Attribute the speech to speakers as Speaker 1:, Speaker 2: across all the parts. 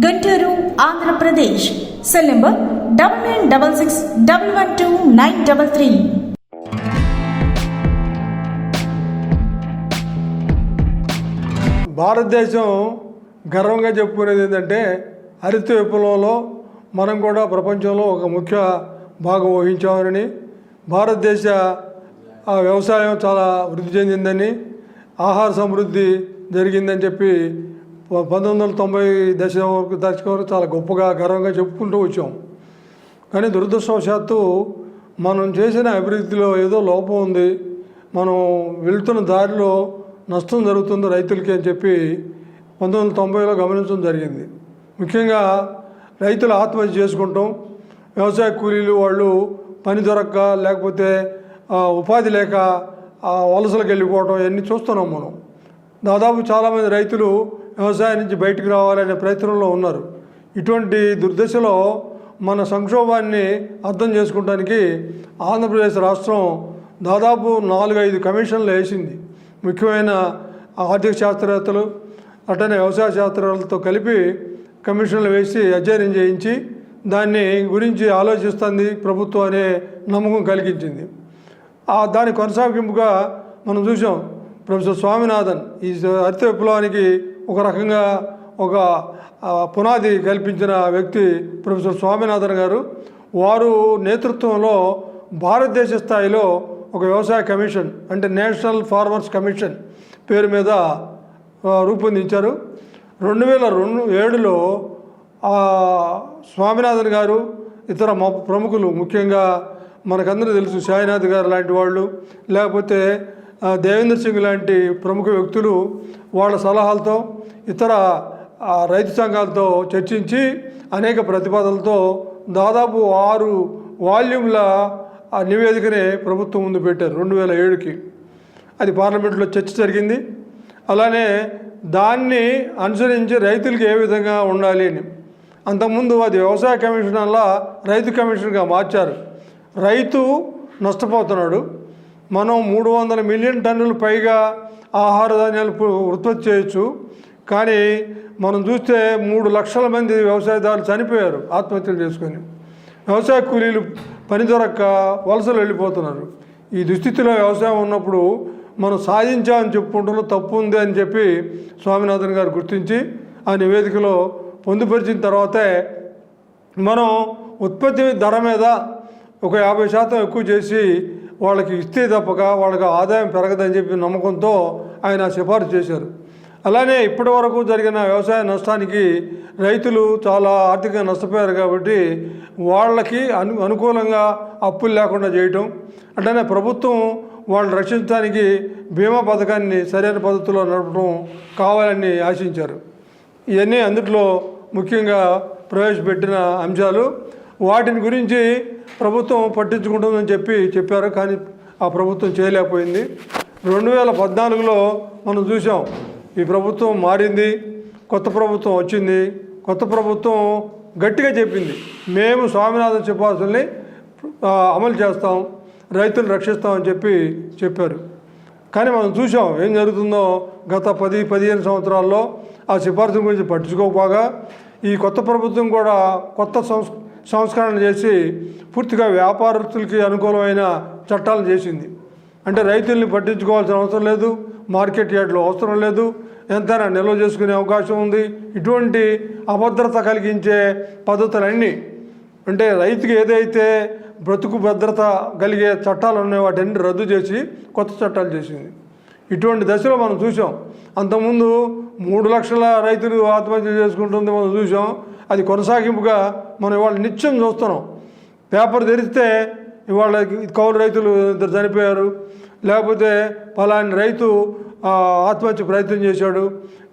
Speaker 1: Guntur Andhra Pradesh. Cell number double nine double six double one two nine double three.
Speaker 2: భారతదేశం గర్వంగా చెప్పుకునేది ఏంటంటే హరిత విప్లవంలో మనం కూడా ప్రపంచంలో ఒక ముఖ్య భాగం వహించామని భారతదేశ వ్యవసాయం చాలా వృద్ధి చెందిందని ఆహార సమృద్ధి జరిగిందని చెప్పి పంతొమ్మిది వందల తొంభై దశ వరకు దశకం వరకు చాలా గొప్పగా గర్వంగా చెప్పుకుంటూ వచ్చాం. కానీ దురదృష్టవశాత్తు మనం చేసిన అభివృద్ధిలో ఏదో లోపం ఉంది. మనం వెళ్తున్న దారిలో నష్టం జరుగుతుంది రైతులకి అని చెప్పి పంతొమ్మిది వందల తొంభైలో గమనించడం జరిగింది. ముఖ్యంగా రైతులు ఆత్మహత్య చేసుకుంటాం. వ్యవసాయ కూలీలు వాళ్ళు పని దొరక్క లేకపోతే ఉపాధి లేక వలసలకు వెళ్ళిపోవడం ఇవన్నీ చూస్తున్నాం మనం. దాదాపు చాలామంది రైతులు వ్యవసాయం నుంచి బయటకు రావాలనే ప్రయత్నంలో ఉన్నారు. ఇటువంటి దుర్దశలో మన సంక్షోభాన్ని అర్థం చేసుకోవడానికి ఆంధ్రప్రదేశ్ రాష్ట్రం దాదాపు నాలుగు ఐదు కమిషన్లు వేసింది. ముఖ్యమైన ఆర్థిక శాస్త్రవేత్తలు అటనే వ్యవసాయ శాస్త్రవేత్తలతో కలిపి కమిషన్లు వేసి అధ్యయనం చేయించి దాన్ని గురించి ఆలోచిస్తుంది ప్రభుత్వం అనే నమ్మకం కలిగించింది. ఆ దాని కొనసాగింపుగా మనం చూసాం. ప్రొఫెసర్ స్వామినాథన్ ఈ హరిత విప్లవానికి ఒక రకంగా ఒక పునాది కల్పించిన వ్యక్తి ప్రొఫెసర్ స్వామినాథన్ గారు. వారు నేతృత్వంలో భారతదేశ స్థాయిలో ఒక వ్యవసాయ కమిషన్ అంటే నేషనల్ ఫార్మర్స్ కమిషన్ పేరు మీద రూపొందించారు. రెండు వేల రెండు ఏడులో స్వామినాథన్ గారు ఇతర ప్రముఖులు ముఖ్యంగా మనకందరూ తెలుసు సాయినాథ్ గారు లాంటి వాళ్ళు. లేకపోతే దేవేంద్ర సింగ్ లాంటి ప్రముఖ వ్యక్తులు వాళ్ళ సలహాలతో ఇతర రైతు సంఘాలతో చర్చించి అనేక ప్రతిపాదనలతో దాదాపు ఆరు వాల్యూమ్ల నివేదికనే ప్రభుత్వం ముందు పెట్టారు రెండు వేల ఏడుకి. అది పార్లమెంట్లో చర్చ జరిగింది. అలానే దాన్ని అనుసరించి రైతులకు ఏ విధంగా ఉండాలి అని. అంతకుముందు అది వ్యవసాయ కమిషన్ వల్ల రైతు కమిషన్గా మార్చారు. రైతు నష్టపోతున్నాడు. మనం మూడు వందల మిలియన్ టన్నులు పైగా ఆహార ధాన్యాలు ఉత్పత్తి చేయొచ్చు. కానీ మనం చూస్తే మూడు లక్షల మంది వ్యవసాయదారులు చనిపోయారు ఆత్మహత్యలు చేసుకొని. వ్యవసాయ కూలీలు పని దొరక్క వలసలు వెళ్ళిపోతున్నారు. ఈ దుస్థితిలో వ్యవసాయం ఉన్నప్పుడు మనం సాధించామని చెప్పుకుంటున్న తప్పు ఉంది అని చెప్పి స్వామినాథన్ గారు గుర్తించి ఆ నివేదికలో పొందుపరిచిన తర్వాతే మనం ఉత్పత్తి ధర మీద ఒక యాభై శాతం ఎక్కువ చేసి వాళ్ళకి ఇస్తే తప్పక వాళ్ళకి ఆదాయం పెరగదని చెప్పి నమ్మకంతో ఆయన సిఫార్సు చేశారు. అలానే ఇప్పటి వరకు జరిగిన వ్యవసాయ నష్టానికి రైతులు చాలా ఆర్థికంగా నష్టపోయారు కాబట్టి వాళ్ళకి అను అనుకూలంగా అప్పులు లేకుండా చేయటం అట్లనే ప్రభుత్వం వాళ్ళని రక్షించడానికి బీమా పథకాన్ని సరైన పద్ధతిలో నడపడం కావాలని ఆశించారు. ఇవన్నీ అందుట్లో ముఖ్యంగా ప్రవేశపెట్టిన అంశాలు. వాటిని గురించి ప్రభుత్వం పట్టించుకుంటుందని చెప్పి చెప్పారు కానీ ఆ ప్రభుత్వం చేయలేకపోయింది. రెండు వేల పద్నాలుగులో మనం చూసాం ఈ ప్రభుత్వం మారింది కొత్త ప్రభుత్వం వచ్చింది కొత్త ప్రభుత్వం గట్టిగా చెప్పింది మేము స్వామినాథన్ సిఫార్సుల్ని అమలు చేస్తాం రైతులు రక్షిస్తామని చెప్పి చెప్పారు. కానీ మనం చూసాం ఏం జరుగుతుందో గత పది పదిహేను సంవత్సరాల్లో ఆ సిఫార్సు గురించి పట్టించుకోకపోగా ఈ కొత్త ప్రభుత్వం కూడా కొత్త సంస్ సంస్కరణ చేసి పూర్తిగా వ్యాపారస్తులకి అనుకూలమైన చట్టాలు చేసింది. అంటే రైతుల్ని పట్టించుకోవాల్సిన అవసరం లేదు మార్కెట్ యార్డ్లో అవసరం లేదు ఎంతైనా నిల్వ చేసుకునే అవకాశం ఉంది. ఇటువంటి అభద్రత కలిగించే పద్ధతులన్నీ అంటే రైతుకి ఏదైతే బ్రతుకు భద్రత కలిగే చట్టాలు ఉన్నాయో వాటన్ని రద్దు చేసి కొత్త చట్టాలు చేసింది. ఇటువంటి దశలో మనం చూసాం అంతకుముందు మూడు లక్షల రైతులు ఆత్మహత్య చేసుకుంటుంది మనం చూసాం అది కొనసాగింపుగా మనం ఇవాళ నిత్యం చూస్తున్నాం. పేపర్ తెరిస్తే ఇవాళ కౌలు రైతులు ఇద్దరు చనిపోయారు. లేకపోతే పలాని రైతు ఆత్మహత్య ప్రయత్నం చేశాడు.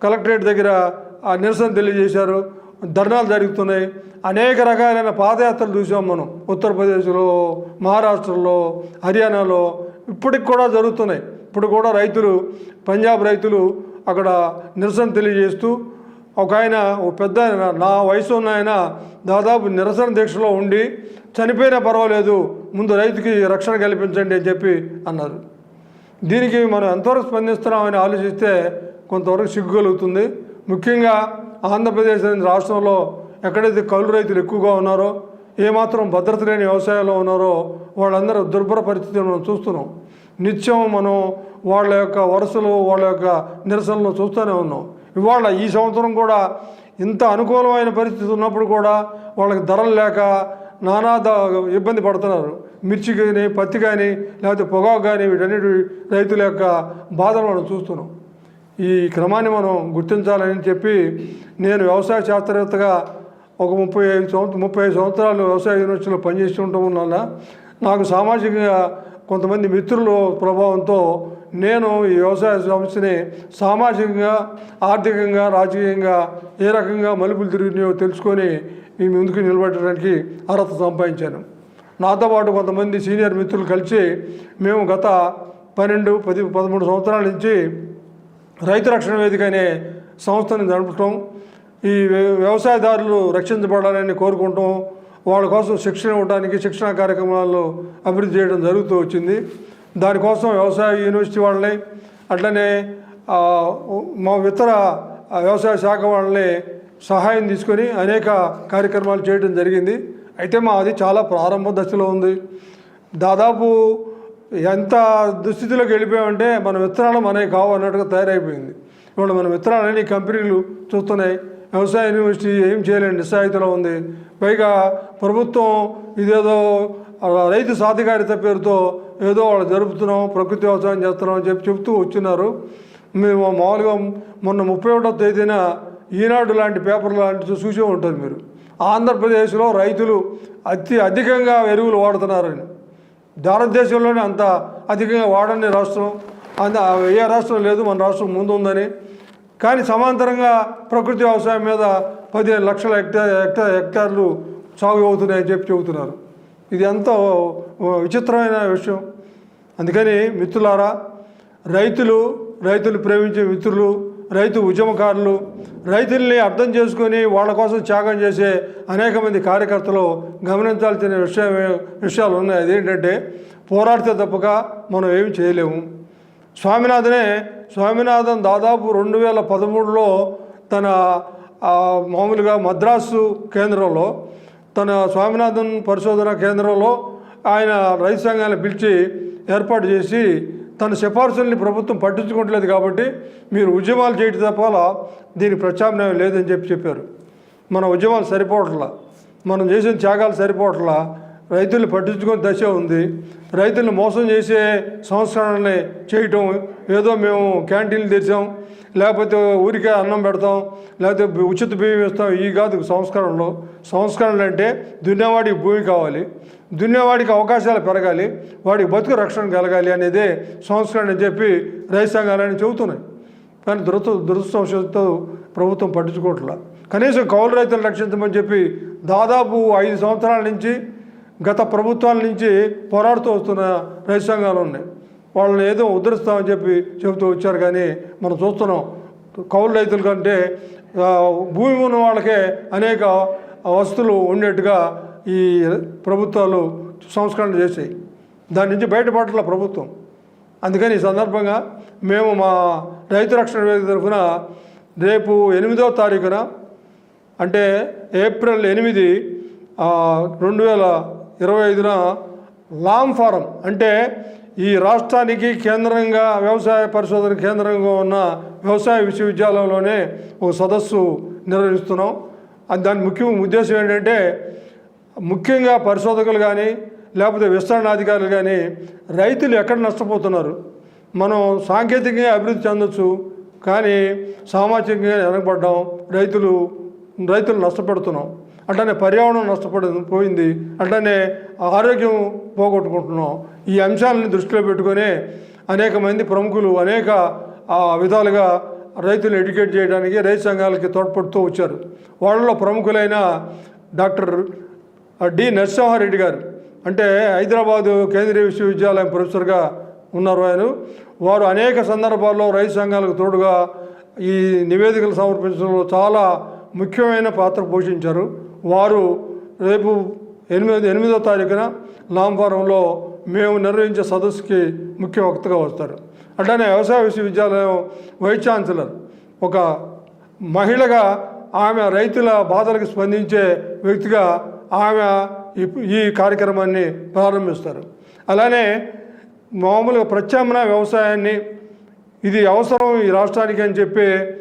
Speaker 2: కలెక్టరేట్ దగ్గర ఆ నిరసన తెలియజేశారు. ధర్నాలు జరుగుతున్నాయి. అనేక రకాలైన పాదయాత్రలు చూసాం మనం. ఉత్తరప్రదేశ్లో మహారాష్ట్రలో హర్యానాలో. ఇప్పటికి కూడా జరుగుతున్నాయి. ఇప్పుడు కూడా రైతులు పంజాబ్ రైతులు అక్కడ నిరసన తెలియజేస్తూ ఒక ఆయన ఓ పెద్ద ఆయన నా వయసు ఉన్న ఆయన దాదాపు నిరసన దీక్షలో ఉండి చనిపోయినా పర్వాలేదు ముందు రైతుకి రక్షణ కల్పించండి అని చెప్పి అన్నారు. దీనికి మనం ఎంతవరకు స్పందిస్తున్నామని ఆలోచిస్తే కొంతవరకు సిగ్గు కలుగుతుంది. ముఖ్యంగా ఆంధ్రప్రదేశ్ అనే రాష్ట్రంలో ఎక్కడైతే కౌలు రైతులు ఎక్కువగా ఉన్నారో ఏమాత్రం భద్రత లేని వ్యవసాయంలో ఉన్నారో వాళ్ళందరూ దుర్భర పరిస్థితిని మనం చూస్తున్నాం. నిత్యం మనం వాళ్ళ యొక్క వరుసలు వాళ్ళ యొక్క నిరసనలు చూస్తూనే ఉన్నాం. ఇవాళ ఈ సంవత్సరం కూడా ఇంత అనుకూలమైన పరిస్థితి ఉన్నప్పుడు కూడా వాళ్ళకి ధరలు లేక నానా ఇబ్బంది పడుతున్నారు. మిర్చి కానీ పత్తి కానీ లేకపోతే పొగాకు కానీ వీటన్నిటి రైతుల యొక్క బాధలు మనం చూస్తున్నాం. ఈ క్రమాన్ని మనం గుర్తించాలని చెప్పి నేను వ్యవసాయ శాస్త్రవేత్తగా ఒక ముప్పై ఐదు సంవత్సరం ముప్పై ఐదు సంవత్సరాలు వ్యవసాయ యూనివర్సిటీలో పనిచేస్తుంటాం ఉండటం నాకు సామాజికంగా కొంతమంది మిత్రుల ప్రభావంతో నేను ఈ వ్యవసాయ సమస్యని సామాజికంగా ఆర్థికంగా రాజకీయంగా ఏ రకంగా మలుపులు తిరిగినాయో తెలుసుకొని ఈ ముందుకు నిలబెట్టడానికి అర్హత సంపాదించాను. నాతో పాటు కొంతమంది సీనియర్ మిత్రులు కలిసి మేము గత పన్నెండు పది పదమూడు సంవత్సరాల నుంచి రైతు రక్షణ వేదిక అనే సంస్థని నడపటం ఈ వ్య- వ్యవసాయదారులు రక్షించబడాలని కోరుకుంటాం. వాళ్ళ కోసం శిక్షణ ఇవ్వడానికి శిక్షణా కార్యక్రమాలు అభివృద్ధి చేయడం జరుగుతూ వచ్చింది. దానికోసం వ్యవసాయ యూనివర్సిటీ వాళ్ళని అట్లనే మా ఇతర వ్యవసాయ శాఖ వాళ్ళని సహాయం తీసుకొని అనేక కార్యక్రమాలు చేయడం జరిగింది. అయితే మా అది చాలా ప్రారంభ దశలో ఉంది. దాదాపు ఎంత దుస్థితిలోకి వెళ్ళిపోయామంటే మన విత్తనాలు మనకి కావు అన్నట్టుగా తయారైపోయింది. ఇప్పుడు మన విత్తనాలని కంపెనీలు చూస్తున్నాయి. వ్యవసాయ యూనివర్సిటీ ఏం చేయలేని నిస్సాయితలో ఉంది. పైగా ప్రభుత్వం ఇదేదో రైతు సాధికారిత పేరుతో ఏదో వాళ్ళు జరుపుతున్నాం ప్రకృతి వ్యవసాయం చేస్తున్నాం అని చెప్పి చెప్తూ వచ్చినారు. మేము మామూలుగా మొన్న ముప్పై ఒకటో తేదీన ఈనాడు లాంటి పేపర్ లాంటి చూసే ఉంటుంది మీరు. ఆంధ్రప్రదేశ్లో రైతులు అతి అధికంగా ఎరువులు వాడుతున్నారని. భారతదేశంలోనే అంత అధికంగా వాడని రాష్ట్రం అంత ఏ రాష్ట్రం లేదు మన రాష్ట్రం ముందు ఉందని. కానీ సమాంతరంగా ప్రకృతి వ్యవసాయం మీద పదిహేను లక్షల హెక్టార్ హెక్టార్ హెక్టార్లు సాగు అవుతున్నాయని చెప్పి చెబుతున్నారు. ఇది ఎంతో విచిత్రమైన విషయం. అందుకని మిత్రులారా రైతులు రైతులు ప్రేమించే మిత్రులు రైతు ఉద్యమకారులు రైతుల్ని అర్థం చేసుకొని వాళ్ళ కోసం త్యాగం చేసే అనేక మంది కార్యకర్తలు గమనించాల్సిన విషయం విషయాలు ఉన్నాయి. అదేంటంటే పోరాడితే తప్పక మనం ఏమి చేయలేము. స్వామినాథనే స్వామినాథన్ దాదాపు రెండు వేల పదమూడులో తన మామూలుగా మద్రాసు కేంద్రంలో తన స్వామినాథన్ పరిశోధన కేంద్రంలో ఆయన రైతు సంఘాన్ని పిలిచి ఏర్పాటు చేసి తన సిఫార్సుల్ని ప్రభుత్వం పట్టించుకోవట్లేదు కాబట్టి మీరు ఉద్యమాలు చేయటం తప్ప దీనికి ప్రత్యామ్నాయం లేదని చెప్పి చెప్పారు. మన ఉద్యమాలు సరిపోవట్లా. మనం చేసిన త్యాగాలు సరిపోవట్లా. రైతుల్ని పట్టించుకునే దశ ఉంది. రైతులను మోసం చేసే సంస్కరణల్ని చేయటం. ఏదో మేము క్యాంటీన్లు తెరిచాం. లేకపోతే ఊరికే అన్నం పెడతాం. లేకపోతే ఉచిత బియ్యం ఇస్తాం. ఈ కాదు సంస్కరణలు. సంస్కరణలు అంటే దున్నేవాడికి భూమి కావాలి. దున్నేవాడికి అవకాశాలు పెరగాలి. వాడికి బతుకు రక్షణ కలగాలి అనేదే సంస్కరణ అని చెప్పి రైతు సంఘాలని చెబుతున్నాయి. కానీ దురద దురదృష్టవశాత్తు ప్రభుత్వం పట్టించుకోవట్లా. కనీసం కౌలు రైతులను రక్షించమని చెప్పి దాదాపు ఐదు సంవత్సరాల నుంచి గత ప్రభుత్వాల నుంచి పోరాడుతూ వస్తున్న రైతు సంఘాలు ఉన్నాయి. వాళ్ళని ఏదో ఉద్ధరిస్తామని చెప్పి చెబుతూ వచ్చారు కానీ మనం చూస్తున్నాం కౌలు రైతుల కంటే భూమి ఉన్న వాళ్ళకే అనేక వస్తువులు ఉండేట్టుగా ఈ ప్రభుత్వాలు సంస్కరణ చేసాయి దాని నుంచి బయటపడట్ల ప్రభుత్వం. అందుకని ఈ సందర్భంగా మేము మా రైతు రక్షణ వేదిక తరఫున రేపు ఎనిమిదో తారీఖున అంటే ఏప్రిల్ ఎనిమిది రెండు వేల ఇరవై ఐదున లాంగ్ ఫారం అంటే ఈ రాష్ట్రానికి కేంద్రంగా వ్యవసాయ పరిశోధన కేంద్రంగా ఉన్న వ్యవసాయ విశ్వవిద్యాలయంలోనే ఒక సదస్సు నిర్వహిస్తున్నాం. దాని ముఖ్య ఉద్దేశం ఏంటంటే ముఖ్యంగా పరిశోధకులు కానీ లేకపోతే విస్తరణాధికారులు కానీ రైతులు ఎక్కడ నష్టపోతున్నారు? మనం సాంకేతికంగా అభివృద్ధి చెందొచ్చు కానీ సామాజికంగా వెనకబడ్డాం రైతులు రైతులు నష్టపెడుతున్నాం. అట్లనే పర్యావరణం నష్టపడి పోయింది. అట్లనే ఆరోగ్యం పోగొట్టుకుంటున్నాం. ఈ అంశాలను దృష్టిలో పెట్టుకొని అనేక మంది ప్రముఖులు అనేక ఆ, విధాలుగా రైతులను ఎడ్యుకేట్ చేయడానికి రైతు సంఘాలకి తోడ్పడుతూ వచ్చారు. వాళ్ళలో ప్రముఖులైన డాక్టర్ డి. నరసింహారెడ్డి గారు. అంటే హైదరాబాదు కేంద్రీయ విశ్వవిద్యాలయం ప్రొఫెసర్గా ఉన్నారు ఆయన. వారు అనేక సందర్భాల్లో రైతు సంఘాలకు తోడుగా ఈ నివేదికలు సమర్పించడంలో చాలా ముఖ్యమైన పాత్ర పోషించారు. వారు రేపు ఎనిమిది ఎనిమిదో తారీఖున నాంపురంలో మేము నిర్వహించే సదస్సుకి ముఖ్య వక్తగా వస్తారు. అట్లానే వ్యవసాయ విశ్వవిద్యాలయం వైస్ ఛాన్సలర్ ఒక మహిళగా ఆమె రైతుల బాధలకు స్పందించే వ్యక్తిగా ఆమె ఈ- ఈ కార్యక్రమాన్ని ప్రారంభిస్తారు. అలానే మామూలుగా ప్రత్యామ్నాయ వ్యవసాయాన్ని ఇది అవసరం ఈ రాష్ట్రానికి అని చెప్పి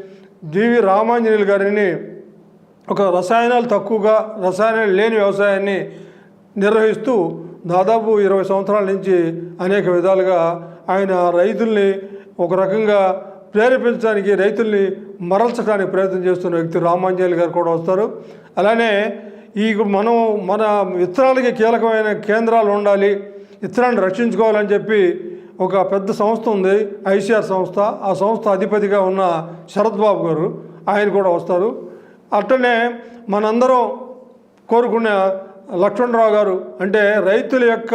Speaker 2: జీవి రామాంజనేయులు గారిని ఒక రసాయనాలు తక్కువగా రసాయనాలు లేని వ్యవసాయాన్ని నిర్వహిస్తూ దాదాపు ఇరవై సంవత్సరాల నుంచి అనేక విధాలుగా ఆయన రైతుల్ని ఒక రకంగా ప్రేరేపించడానికి రైతుల్ని మరల్చడానికి ప్రయత్నం చేస్తున్న వ్యక్తి రామాంజలి గారు కూడా వస్తారు. అలానే ఈ మనం మన విత్తనాలకి కీలకమైన కేంద్రాలు ఉండాలి విత్తనాన్ని రక్షించుకోవాలని చెప్పి ఒక పెద్ద సంస్థ ఉంది ఐసీఆర్ సంస్థ. ఆ సంస్థ అధిపతిగా ఉన్న శరత్ బాబు గారు ఆయన కూడా వస్తారు. అట్లనే మనందరం కోరుకునే లక్ష్మణరావు గారు అంటే రైతుల యొక్క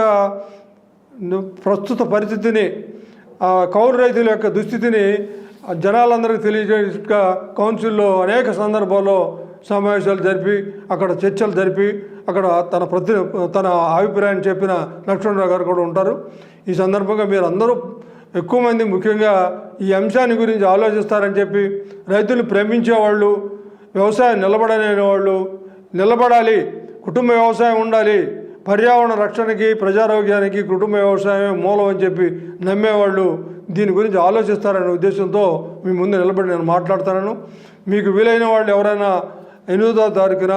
Speaker 2: ప్రస్తుత పరిస్థితిని ఆ కౌలు రైతుల యొక్క దుస్థితిని జనాలందరికీ తెలియజేయగా కౌన్సిల్లో అనేక సందర్భాల్లో సమావేశాలు జరిపి అక్కడ చర్చలు జరిపి అక్కడ తన ప్రతి తన అభిప్రాయాన్ని చెప్పిన లక్ష్మణరావు గారు కూడా ఉంటారు. ఈ సందర్భంగా మీరు అందరూ ఎక్కువ మంది ముఖ్యంగా ఈ అంశాన్ని గురించి ఆలోచిస్తారని చెప్పి రైతులు ప్రేమించేవాళ్ళు వ్యవసాయం నిలబడలేని వాళ్ళు నిలబడాలి కుటుంబ వ్యవసాయం ఉండాలి పర్యావరణ రక్షణకి ప్రజారోగ్యానికి కుటుంబ వ్యవసాయం మూలం అని చెప్పి నమ్మేవాళ్ళు దీని గురించి ఆలోచిస్తారనే ఉద్దేశంతో మీ ముందు నిలబడి నేను మాట్లాడతాను. మీకు వీలైన వాళ్ళు ఎవరైనా ఎనిమిదో తారీఖున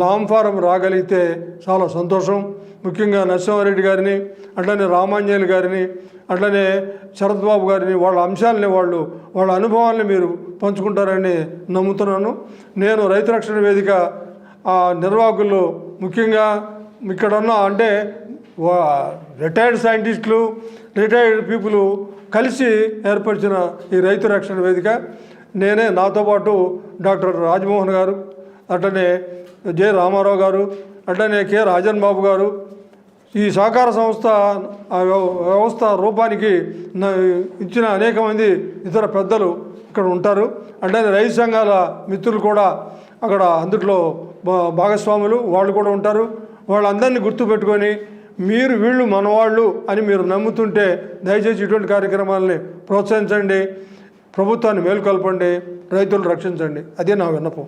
Speaker 2: లాంగ్ ఫారం రాగలిగితే చాలా సంతోషం. ముఖ్యంగా నరసింహారెడ్డి గారిని అట్లనే రామాంజనేయులు గారిని అట్లనే శరత్ బాబు గారిని వాళ్ళ అంశాలని వాళ్ళు వాళ్ళ అనుభవాల్ని మీరు పంచుకుంటారని నమ్ముతున్నాను. నేను రైతు రక్షణ వేదిక ఆ నిర్వాహకులు ముఖ్యంగా ఇక్కడున్న అంటే రిటైర్డ్ సైంటిస్టులు రిటైర్డ్ పీపుల్ కలిసి ఏర్పరిచిన ఈ రైతు రక్షణ వేదిక. నేనే నాతో పాటు డాక్టర్ రాజమోహన్ గారు అట్లనే జె రామారావు గారు అట్లనే కె రాజన్ బాబు గారు ఈ సహకార సంస్థ వ్యవస్థ రూపానికి ఇచ్చిన అనేక మంది ఇతర పెద్దలు ఇక్కడ ఉంటారు. అంటే రైతు సంఘాల మిత్రులు కూడా అక్కడ అందుట్లో భా- భాగస్వాములు వాళ్ళు కూడా ఉంటారు. వాళ్ళందరినీ గుర్తుపెట్టుకొని మీరు వీళ్ళు మనవాళ్ళు అని మీరు నమ్ముతుంటే దయచేసి ఇటువంటి కార్యక్రమాలని ప్రోత్సహించండి. ప్రభుత్వాన్ని మేలుకొల్పండి. రైతులు రక్షించండి. అదే నా విన్నపం.